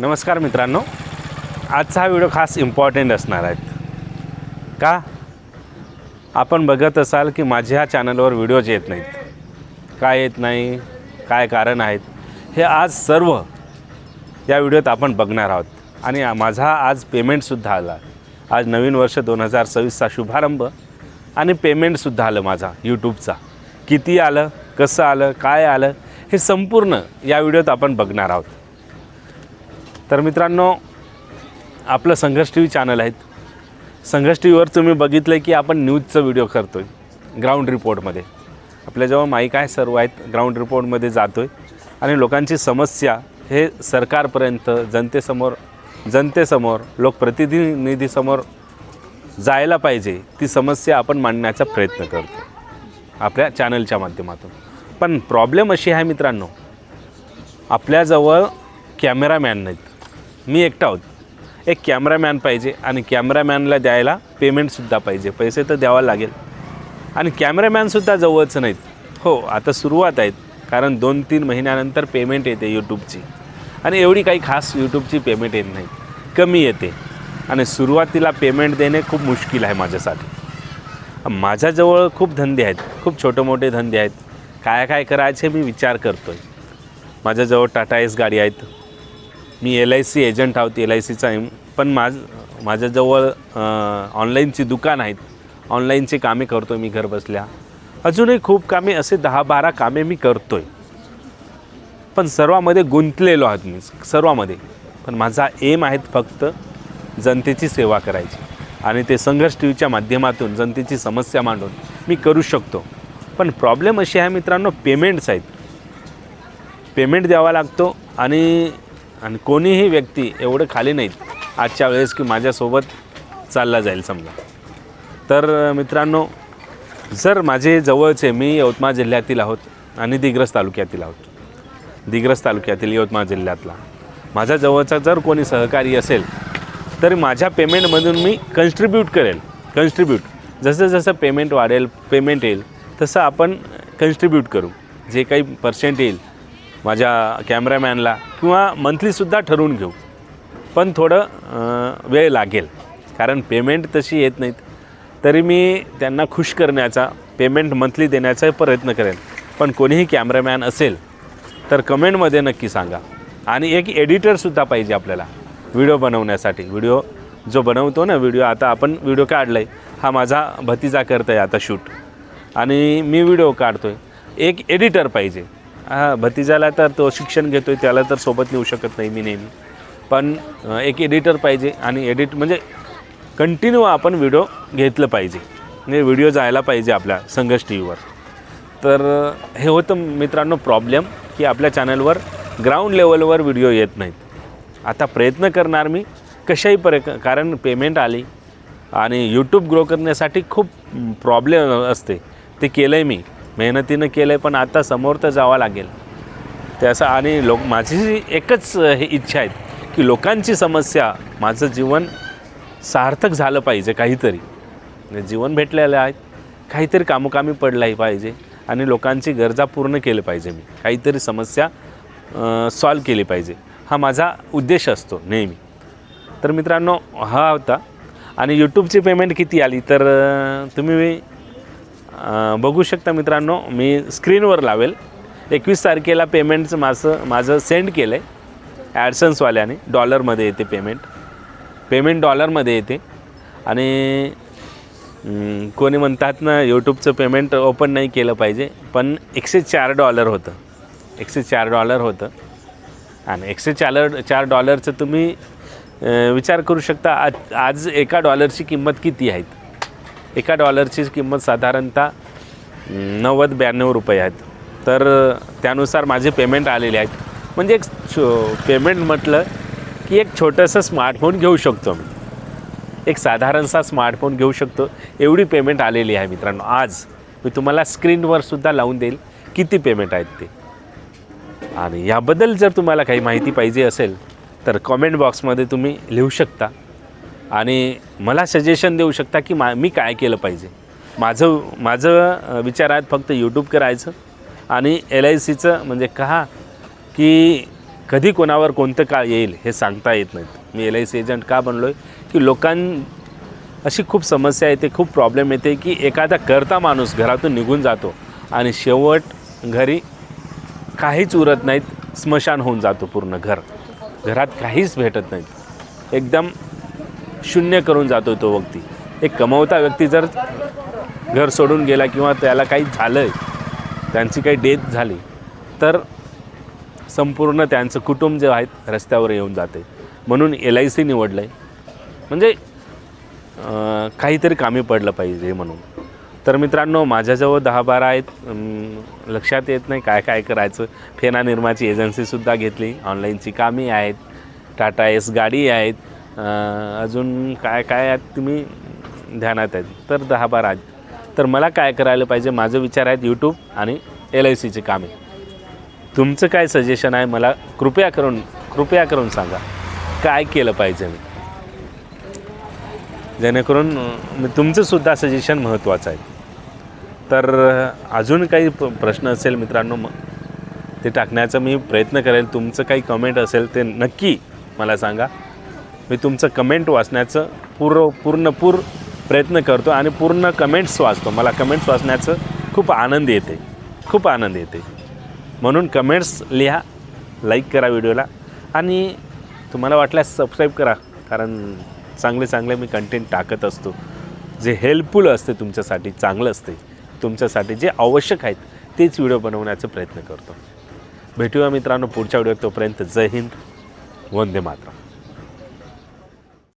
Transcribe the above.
नमस्कार मित्रांनो आजचा हा व्हिडिओ खास इम्पॉर्टंट असणार आहे. का? आपण बघत असाल की माझ्या चॅनलवर व्हिडिओज येत नाहीत. काय येत नाही? काय कारण आहेत? हे आज सर्व या व्हिडिओत आपण बघणार आहोत. आणि माझा आज पेमेंटसुद्धा आला. आज नवीन वर्ष दोन हजार सव्वीसचा शुभारंभ आणि पेमेंटसुद्धा आलं माझा यूट्यूबचा. किती आलं? कसं आलं? काय आलं? हे संपूर्ण या व्हिडिओत आपण बघणार आहोत. तर मित्रांनो आपलं संघर्ष टी व्ही चॅनल आहेत. संघर्ष टी व्हीवर तुम्ही बघितलं आहे की आपण न्यूजचं व्हिडिओ करतो आहे ग्राउंड रिपोर्टमध्ये. आपल्याजवळ माईक आहे सर्व आहेत ग्राउंड रिपोर्टमध्ये जातो आहे आणि लोकांची समस्या हे सरकारपर्यंत जनतेसमोर जनतेसमोर लोकप्रतिनिधीसमोर जायला पाहिजे ती समस्या आपण मांडण्याचा प्रयत्न करतो आपल्या चॅनलच्या माध्यमातून. पण प्रॉब्लेम अशी आहे मित्रांनो आपल्याजवळ कॅमेरामॅन नाहीत. मी एकटा आहोत एक कॅमेरामॅन पाहिजे आणि कॅमेरामॅनला द्यायला पेमेंटसुद्धा पाहिजे. पैसे तर द्यावा लागेल. आणि कॅमेरामॅनसुद्धा जवळच नाहीत. हो आता सुरुवात आहेत. कारण दोन तीन महिन्यानंतर पेमेंट येते यूट्यूबची आणि एवढी काही खास यूट्यूबची पेमेंट येत नाही. कमी येते. आणि सुरुवातीला पेमेंट देणे खूप मुश्किल आहे माझ्यासाठी. माझ्याजवळ खूप धंदे आहेत. खूप छोटे मोठे धंदे आहेत. काय काय करायचे मी विचार करतो आहे माझ्याजवळ टाटा एस गाडी आहेत. मी एल आय सी एजंट आहोत एल आय सीचा पण माझ माझ्याजवळ ऑनलाईनची दुकान आहेत. ऑनलाईनची कामे करतो मी घर बसल्या अजूनही खूप कामे असे दहा बारा कामे मी करतो आहे पण सर्वामध्ये गुंतलेलो आहोत मी सर्वामध्ये. पण माझा एम आहेत फक्त जनतेची सेवा करायची. आणि ते संघर्ष टी व्हीच्या माध्यमातून जनतेची समस्या मांडून मी करू शकतो. पण प्रॉब्लेम अशी आहे मित्रांनो पेमेंट्स आहेत. पेमेंट द्यावा लागतो आणि आणि कोणीही व्यक्ती एवढे खाली नाहीत. आजच्या वेळेस की माझ्यासोबत चालला जाईल समजा. तर मित्रांनो जर माझे जवळचे मी यवतमाळ जिल्ह्यातील आहोत आणि दिग्रस तालुक्यातील आहोत. दिग्रस तालुक्यातील यवतमाळ जिल्ह्यातला. माझ्या जवळचा जर कोणी सहकारी असेल तर माझ्या पेमेंटमधून मी कन्स्ट्रीब्यूट करेल. कन्स्ट्रीब्यूट जसं जसं पेमेंट वाढेल पेमेंट येईल तसं आपण कन्स्ट्रीब्यूट करू. जे काही पर्सेंट येईल माझ्या कॅमेरामॅनला किंवा मंथलीसुद्धा ठरवून घेऊ. पण थोडं वेळ लागेल. कारण पेमेंट तशी येत नाहीत. तरी मी त्यांना खुश करण्याचा पेमेंट मंथली देण्याचा प्रयत्न करेन. पण कोणीही कॅमेरामॅन असेल तर कमेंटमध्ये नक्की सांगा. आणि एक एडिटरसुद्धा पाहिजे आपल्याला व्हिडिओ बनवण्यासाठी. व्हिडिओ जो बनवतो ना व्हिडिओ आता आपण व्हिडिओ काढला आहे हा माझा भतीजा करत आहे आता शूट. आणि मी व्हिडिओ काढतो आहे एक एडिटर पाहिजे. हां भतीजाला तर तो शिक्षण घेतो आहे त्याला तर सोबत नेऊ शकत नाही मी नेहमी. पण एक एडिटर पाहिजे आणि एडिट म्हणजे कंटिन्यू आपण व्हिडिओ घेतलं पाहिजे. म्हणजे व्हिडिओ जायला पाहिजे आपल्या संघर्ष टी व्हीवर तर हे होतं मित्रांनो प्रॉब्लेम की आपल्या चॅनलवर ग्राउंड लेवलवर व्हिडिओ येत नाहीत. आता प्रयत्न करणार मी कशाही पर कारण पेमेंट आली आणि यूट्यूब ग्रो करण्यासाठी खूप प्रॉब्लेम असते. ते केलं आहे मी. मेहनतीनं केलं आहे पण आता समोर तर जावं लागेल. ते असं आणि लोक माझी एकच हे इच्छा आहे की लोकांची समस्या माझं जीवन सार्थक झालं पाहिजे काहीतरी. म्हणजे जीवन भेटलेलं आहे काहीतरी कामोकामी पडलाही पाहिजे आणि लोकांची गरजा पूर्ण केली पाहिजे मी. काहीतरी समस्या सॉल्व केली पाहिजे. हा माझा उद्देश असतो नेहमी. तर मित्रांनो हा होता. आणि यूट्यूबची पेमेंट किती आली? तर तुम्ही बघू शकता मित्रांनो मी स्क्रीनवर लावेल. एकवीस तारखेला पेमेंटचं माझं माझं सेंड केलं आहे ॲडसन्सवाल्याने डॉलरमध्ये येते पेमेंट. पेमेंट डॉलरमध्ये येते. आणि कोणी म्हणतात ना यूट्यूबचं पेमेंट ओपन नाही केलं पाहिजे पण एकशे चार डॉलर होतं. एकशे चार डॉलर होतं. आणि एकशे चार चार डॉलरचं तुम्ही विचार करू शकता आज आज एका डॉलरची किंमत किती आहेत एका डॉलरची किंमत साधारणतः नव्वद ब्याण्णव रुपये आहेत. तर त्यानुसार माझे पेमेंट आलेले आहेत म्हणजे एक छो पेमेंट म्हटलं की एक छोटंसं स्मार्टफोन घेऊ शकतो मी. एक साधारणसा स्मार्टफोन घेऊ शकतो. एवढी पेमेंट आलेली आहे मित्रांनो. आज मी तुम्हाला स्क्रीनवर सुद्धा लावून देईल किती पेमेंट आहेत ते. आणि याबद्दल जर तुम्हाला काही माहिती पाहिजे असेल तर कॉमेंट बॉक्समध्ये तुम्ही लिहू शकता. आणि मला सजेशन देऊ शकता की मा मी काय केलं पाहिजे? माझं माझं विचार आहेत फक्त यूट्यूब करायचं आणि एल आय सीचं म्हणजे कहा की कधी कोणावर कोणतं काळ येईल हे सांगता येत नाहीत. मी एल आय सी एजंट का बनलो आहे की लोकां अशी खूप समस्या येते खूप प्रॉब्लेम येते की एखादा करता माणूस घरातून निघून जातो आणि शेवट घरी काहीच उरत नाहीत स्मशान होऊन जातो पूर्ण घर. घरात काहीच भेटत नाहीत. एकदम शून्य करून जातो तो व्यक्ती. एक कमवता व्यक्ती जर घर सोडून गेला किंवा त्याला काही झालं आहे त्यांची काही डेथ झाली तर संपूर्ण त्यांचं कुटुंब जे आहेत रस्त्यावर येऊन जाते. म्हणून एल आय सी निवडलं आहे म्हणजे काहीतरी कामी पडलं पाहिजे म्हणून. तर मित्रांनो माझ्याजवळ दहा बारा आहेत लक्षात येत नाही काय काय करायचं. फेना निर्माची एजन्सीसुद्धा घेतली. ऑनलाईनची कामी आहेत. टाटा एस गाडी आहेत. अजून काय काय आहेत तुम्ही ध्यानात आहेत. तर दहा बारा आहेत. तर मला काय करायला पाहिजे? माझं विचार आहेत यूट्यूब आणि एल आय सीचे कामे तुमचं काय सजेशन आहे? मला कृपया करून कृपया करून सांगा. काय केलं पाहिजे मी? जेणेकरून तुमचंसुद्धा सजेशन महत्त्वाचं आहे. तर अजून काही प्रश्न असेल मित्रांनो मग ते टाकण्याचा मी प्रयत्न करेल. तुमचं काही कमेंट असेल ते नक्की मला सांगा. मी तुमचं कमेंट वाचण्याचं पूर्व पूर्णपूर प्रयत्न करतो आणि पूर्ण कमेंट्स वाचतो. मला कमेंट्स वाचण्याचं खूप आनंद येते. खूप आनंद येते. म्हणून कमेंट्स लिहा लाईक करा व्हिडिओला आणि तुम्हाला वाटल्यास सबस्क्राईब करा. कारण चांगले चांगले मी कंटेंट टाकत असतो. जे हेल्पफुल असते तुमच्यासाठी चांगलं असते तुमच्यासाठी जे आवश्यक आहेत तेच व्हिडिओ बनवण्याचा प्रयत्न करतो. भेटूया मित्रांनो पुढच्या व्हिडिओत. तोपर्यंत जय हिंद. वंदे मातरम.